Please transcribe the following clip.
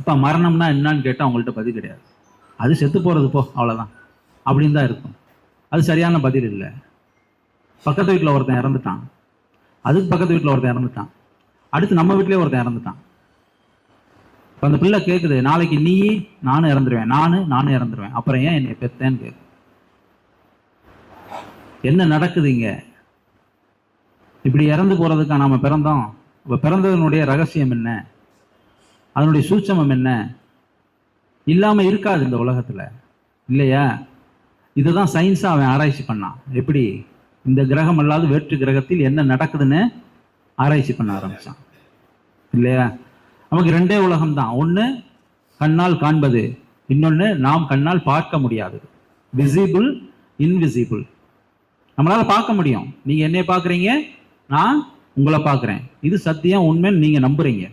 அப்ப மரணம்னா என்னன்னு கேட்டால் அவங்கள்ட்ட பதில் கிடையாது. அது செத்து போறது போ அவ்வளவுதான். அப்படின்னு தான் இருக்கும். அது சரியான பதில் இல்லை. பக்கத்து வீட்டில் ஒருத்தன் இறந்துட்டான். அதுக்கு பக்கத்து வீட்டில் ஒருத்தன் இறந்துட்டான். அடுத்து நம்ம வீட்லயே ஒருத்தன் இறந்துட்டான். இப்போ அந்த பிள்ளை கேட்குது நாளைக்கு நீ நானும் இறந்துருவேன். நானு நானும் இறந்துருவேன். அப்புறம் ஏன் என்னை பெத்தேன்னு கேட்கு என்ன நடக்குது இங்க? இப்படி இறந்து போகிறதுக்கா நாம பிறந்தோம்? இப்ப பிறந்ததனுடைய ரகசியம் என்ன? அதனுடைய சூட்சமம் என்ன? இல்லாமல் இருக்காது இந்த உலகத்தில். இல்லையா? இதுதான் சயின்ஸாக அவன் ஆராய்ச்சி பண்ணான். எப்படி? இந்த கிரகம் அல்லாத வேற்று கிரகத்தில் என்ன நடக்குதுன்னு ஆராய்ச்சி பண்ண ஆரம்பித்தான் இல்லையா? நமக்கு ரெண்டே உலகம் தான் ஒன்று கண்ணால் காண்பது இன்னொன்று நாம் கண்ணால் பார்க்க முடியாது. விசிபிள் இன்விசிபிள் நம்மளால் பார்க்க முடியும். நீங்கள் என்னை பார்க்குறீங்க? நான் உங்களை பார்க்குறேன். இது சத்தியம் உண்மைன்னு நீங்கள் நம்புறீங்க.